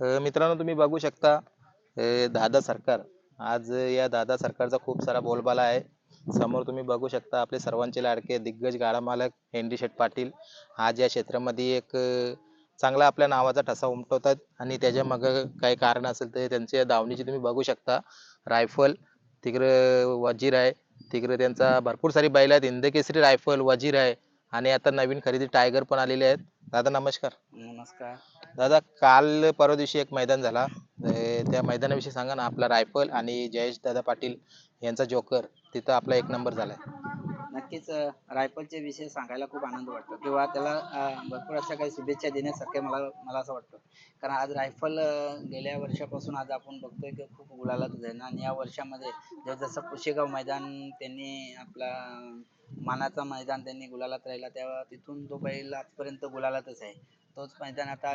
मित्रांनो तुम्ही बघू शकता दादा सरकार. आज या दादा सरकारचा खूप सारा बोलबाला आहे. समोर तुम्ही बघू शकता आपले सर्वांचे लाडके दिग्गज गाडा मालक हेनरी शेठ पाटील. आज या क्षेत्रामध्ये एक चांगला आपल्या नावाचा ठसा उमटवतात आणि त्याच्या मग काही कारण असेल तर त्यांच्या दावणीची तुम्ही बघू शकता. रायफल तिकडं वजीर आहे. तिकडे त्यांचा भरपूर सारी बैल आहेत. हिंदकेसरी रायफल वजीर आहे. आणि आता नवीन खरेदी टायगर पण आलेले आहेत. दादा नमस्कार. नमस्कार. दादा काल परवा दिवशी एक मैदान झाला. अं, त्या मैदानाविषयी सांगा ना आपला रायफल आणि जयेश दादा पाटील यांचा जोकर तिथं आपला एक नंबर झालाय. नक्कीच अ, रायफलचे विषय सांगायला खूप आनंद वाटतो किंवा त्याला अ, भरपूर अशा काही शुभेच्छा देण्यासारखे मला मला असं वाटतं. कारण आज रायफल अ, गेल्या वर्षापासून आज आपण बघतोय की खूप गुलालात जाईल आणि या वर्षामध्ये जसं पुशेगाव मैदान त्यांनी आपला मानाचा मैदान त्यांनी गुलालात राहिला तेव्हा तिथून तो बैल आजपर्यंत गुलालातच आहे. तोच मैदान आता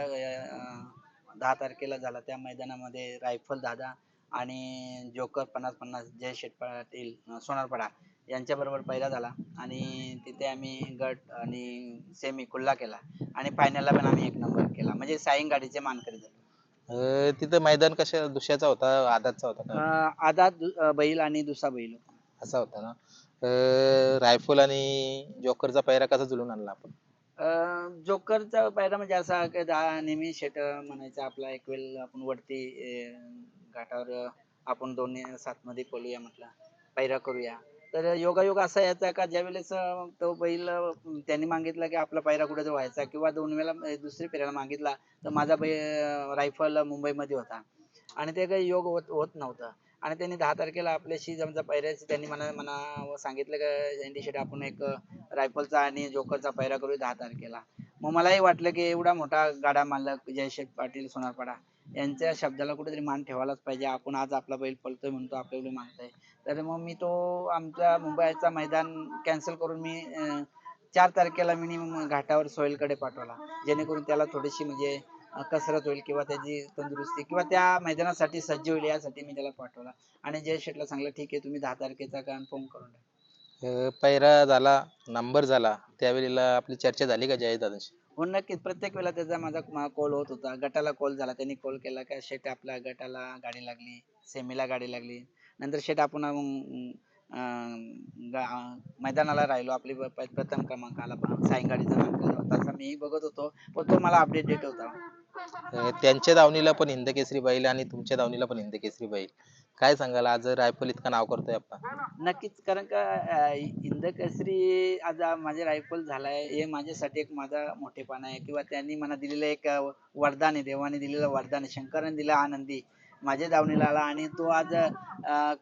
दहा तारखेला झाला. त्या मैदानामध्ये रायफल दादा आणि जोकर पन्नास पन्नास जय शेठ पाटील सोनारपाडा यांच्याबरोबर पहिला झाला. आणि तिथे आम्ही गट आणि सेमी खुल्ला केला. आणि फायनलला पण आम्ही एक नंबर केला. म्हणजे साईंग गाडीचे मानकरी झालो. अं, तिथं मैदान कशा दुसऱ्याचा होता आदातचा होता का? अं, आधा दु- बैल आणि दुसरा बैल होता. असा होता ना. अं, रायफल आणि जोकरचा पैरा कसा जुळून आणला आपण? जोकरचा पायरा म्हणजे असा की दा- नेहमी शेट म्हणायचा आपला एक वेळ आपण वरती घाटावर आपण दोन्ही सात मध्ये बोलूया म्हटलं पायरा करूया. तर योगायोग असा याचा का ज्या वेळेस तो बैल त्यांनी मागितला की आपला पायरा कुठे व्हायचा किंवा दोन वेळा दुसरी फेऱ्याला मागितला तर माझा बै रायफल मुंबईमध्ये होता. आणि ते काही योग होत होत नव्हता. आणि त्यांनी दहा तारखेला आपल्याशी जमचा पायऱ्याची त्यांनी मला मला सांगितलं का एनडी शेट आपण एक रायफलचा आणि जोकरचा पायरा करू दहा तारखेला. मग मलाही वाटलं की एवढा मोठा गाडा मालक जयशेठ पाटील सोनारपाडा यांच्या शब्दाला कुठेतरी मान ठेवायलाच पाहिजे. आपण आज आपला बैल पळतोय म्हणतो आपल्याकडे मागताय. तर मग मी तो आमच्या मुंबईचा मैदान कॅन्सल करून मी चार तारखेला मिनिमम घाटावर सोहेलकडे पाठवला. जेणेकरून त्याला थोडीशी म्हणजे कसरत होईल किंवा त्याची तंदुरुस्ती किंवा त्या मैदानासाठी सज्ज होईल यासाठी मी त्याला पाठवला. आणि जय शेठला सांगलं ठीक आहे तुम्ही दहा तारखेचा कन्फर्म करून टाका. अं, पैरा झाला नंबर झाला त्यावेळेला आपली चर्चा झाली का जयेश दादाशी? हो नक्कीच. प्रत्येक वेळेला त्याचा माझा कॉल होत होता. गटाला कॉल झाला त्यांनी कॉल केला का शेट आपल्या गटाला गाडी लागली सेमीला गाडी लागली. नंतर शेट आपण अं, अं, गा- मैदानाला राहिलो आपली प- प्रथम क्रमांक आला पण साई गाडीचा मानकरी होता असं मी बघत होतो पण तो मला अपडेट देत होता. त्यांच्या दावणीला पण हिंदकेसरी बैल आणि तुमच्या दावणीला पण हिंदकेसरी बैल. काय सांगाल? आज रायफल इतका नाव करतोय आपण. नक्कीच कारण का अं, हिंद केसरी आज आ- माझे रायफल झालाय. हे माझ्यासाठी एक माझा मोठेपणा आहे. किंवा त्यांनी मला दिलेलं एक वरदान आहे. देवाने दिलेलं वरदान आहे. शंकराने दिला आनंदी माझ्या दावणीला आला. आणि तो आज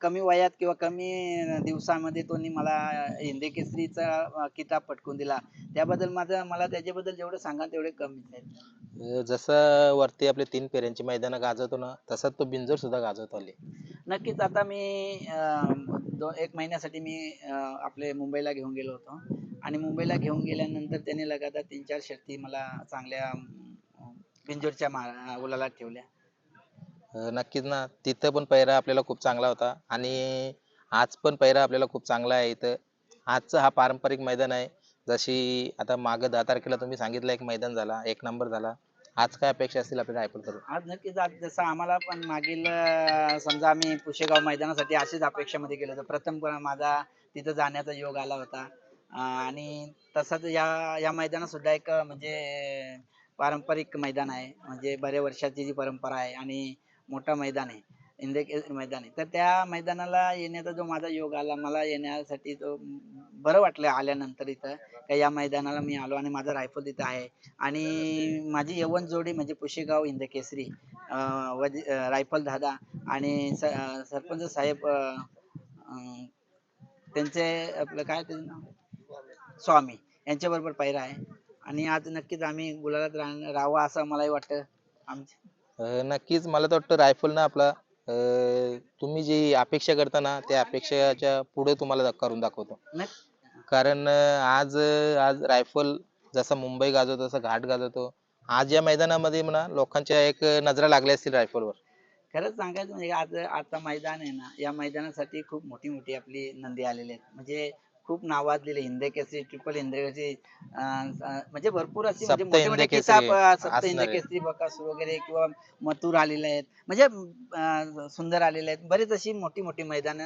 कमी वयात किंवा कमी दिवसामध्ये तो मला हिंदी केसरीचा किताब पटकून दिला. त्याबद्दल माझं मला त्याच्याबद्दल जेवढं सांगा तेवढे कमीच आहेत. अं, जसं वरती आपले तीन फेऱ्यांची मैदानं गाजवतो ना तसंच तो बिंजोर सुद्धा गाजवतो आले नक्कीच आता मी अं, दो- एक महिन्यासाठी मी अं, आपले मुंबईला घेऊन गेलो होतो. आणि मुंबईला घेऊन गेल्यानंतर त्याने लगातार तीन चार शर्ती मला चांगल्या अं, बिंजोरच्या मा- गुलालात ठेवल्या. अं, नक्कीच ना. तिथं पण पैरा आपल्याला खूप चांगला होता. आणि आज पण पैरा आपल्याला खूप चांगला आहे इथं. आजचा हा पारंपरिक मैदान आहे. जशी आता मागं दहा तारखेला तुम्ही सांगितलं एक मैदान झाला एक नंबर झाला. आज काय अपेक्षा असतील आपल्या रायपूर करून आज नक्कीच आज जसं आम्हाला पण मागील अं, समजा आम्ही पुशेगाव मैदानासाठी अशीच अपेक्षामध्ये गेलो होतो. प्रथम पण माझा तिथं जाण्याचा योग आला होता. अं, आणि तसंच या या मैदानात सुद्धा एक अं, म्हणजे पारंपरिक मैदान आहे. म्हणजे बऱ्या वर्षाची जी परंपरा आहे आणि मोठं मैदान आहे. इंदे मैदान आहे. तर त्या मैदानाला येण्याचा जो माझा योग आला मला येण्यासाठी तो बरं वाटलं आल्यानंतर इथं का या मैदानाला मी आलो आणि माझा रायफल तिथं आहे. आणि माझी यवन जोडी म्हणजे पुशेगाव हिंद केसरी वजी- रायफल दादा आणि स- सरपंच साहेब त्यांचे आपलं काय त्याचं नाव? स्वामी यांच्या बरोबर पैरा आहे. आणि आज नक्कीच आम्ही गुलालात राह राहावं असं मलाही वाटतं. आमच्या अं, नक्कीच मला तर वाटतं रायफल ना आपला अं, तुम्ही जी अपेक्षा करता ना त्या अपेक्षाच्या पुढे तुम्हाला करून दाखवतो. नक्की. कारण आज आज रायफल जसं मुंबई गाजवतो तसं घाट गाजवतो. आज या मैदानामध्ये म्हणा लोकांच्या एक नजरा लागल्या असतील रायफलवर. खरंच सांगायचं म्हणजे आज आता मैदान आहे ना या मैदानासाठी खूप मोठी मोठी आपली नंदी आलेली आहेत. म्हणजे खूप नावाजलेले हिंद केसरी ट्रिपल हिंद केसरी म्हणजे भरपूर अशी म्हणजे मोठे मोठे किताब सप्त हिंद. केसरी बकासूर वगैरे किंवा मथुर आलेले आहेत. म्हणजे सुंदर आलेले आहेत. बरीच अशी मोठी मोठी मैदान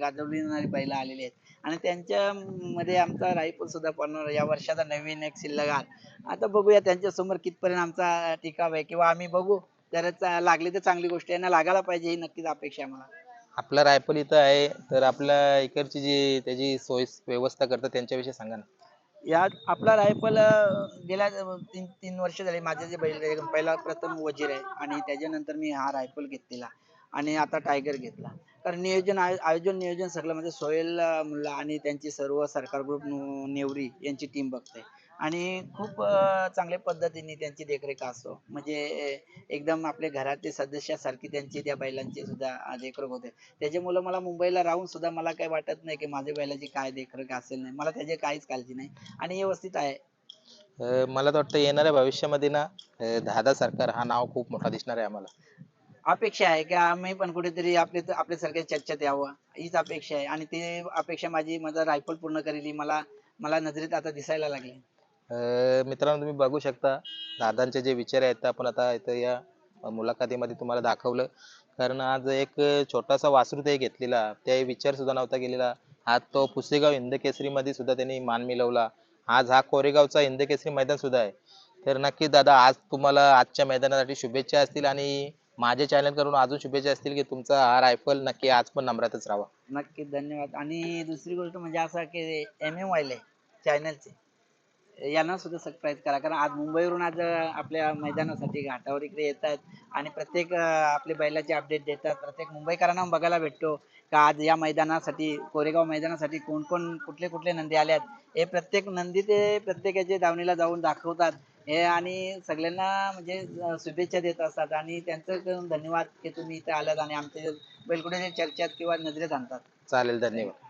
गाजवणारी बैल आलेली आहेत. आणि त्यांच्या मध्ये आमचा रायपूर सुद्धा पडणार या वर्षाचा नवीन एक शिल्लगार आता बघूया त्यांच्यासमोर कितपर्यंत आमचा टिकाव आहे. किंवा आम्ही बघू. तर लागली तर चांगली गोष्ट आहे. ना लागायला पाहिजे ही नक्कीच अपेक्षा आहे मला. आपला रायफल इथं आहे तर आपल्या इकडची जी त्याची सोय व्यवस्था करतात त्यांच्याविषयी सांगा ना. या आपला रायफल अं, गेल्या अं, तीन तीन वर्ष झाले माझे जे बैल आहे, पहिला प्रथम वजीर आहे आणि त्याच्यानंतर मी हा रायफल घेतलेला आणि आता टायगर घेतला. कारण नियोजन आय- आयोजन नियोजन सगळं म्हणजे सोहेल अं, मुल्ला आणि त्यांची सर्व सरकार ग्रुप नेवरी यांची टीम बघते. आणि खूप चांगल्या पद्धतीने त्यांची देखरेख असतो म्हणजे एकदम आपल्या घरातले सदस्यासारखी त्यांची त्या बैलांची सुद्धा देखरेख होते. त्याच्यामुळे मला मुंबईला राहून सुद्धा मला काही वाटत नाही की माझ्या बैलाची काय देखरेख असेल नाही. मला त्याची काहीच काळजी नाही. आणि व्यवस्थित आहे. मला तर वाटतं येणाऱ्या भविष्यामध्ये ना दादा सरकार हा नाव खूप मोठा दिसणार आहे आम्हाला. अपेक्षा आहे की आम्ही पण कुठेतरी आपले आपल्यासारख्या चर्चेत यावं. हीच अपेक्षा आहे. आणि ती अपेक्षा माझी माझा रायफल पूर्ण करेल मला मला नजरेत आता दिसायला लागले. अं, मित्रांनो तुम्ही बघू शकता दादांचे जे विचार आहेत ते आपण आता इथं या मुलाखतीमध्ये तुम्हाला दाखवलं. कारण आज एक छोटासा वासरू ते घेतलेला त्या विचार सुद्धा नव्हता गेलेला आज तो पुसेगाव हिंदकेसरी मध्ये सुद्धा त्यांनी मान मिळवला. आज हा कोरेगावचा हिंदकेसरी मैदान सुद्धा आहे. तर नक्की दादा आज तुम्हाला आजच्या मैदानासाठी शुभेच्छा असतील आणि माझ्या चॅनल करून अजून शुभेच्छा असतील की तुमचा हा रायफल नक्की आज पण नम्रातच राहावा. नक्की धन्यवाद. आणि दुसरी गोष्ट म्हणजे असं की एम एम वायले चॅनलचे यांना सुद्धा सरप्राईज करा. कारण आज मुंबईवरून आज आपल्या मैदानासाठी घाटावर इकडे येत आहेत आणि प्रत्येक आपले बैलाचे अपडेट देतात. प्रत्येक मुंबईकरांना बघायला भेटतो का आज या मैदानासाठी कोरेगाव मैदानासाठी कोण कोण कुठले कुठले नंदी आल्यात हे प्रत्येक नंदी ते प्रत्येकाच्या दावणीला जाऊन दाखवतात. हे आणि सगळ्यांना म्हणजे शुभेच्छा देत असतात आणि त्यांचं धन्यवाद की तुम्ही इथे आलात आणि आमचे बैलकुड्याच्या चर्चेत किंवा नजरेत आणतात. चालेल धन्यवाद.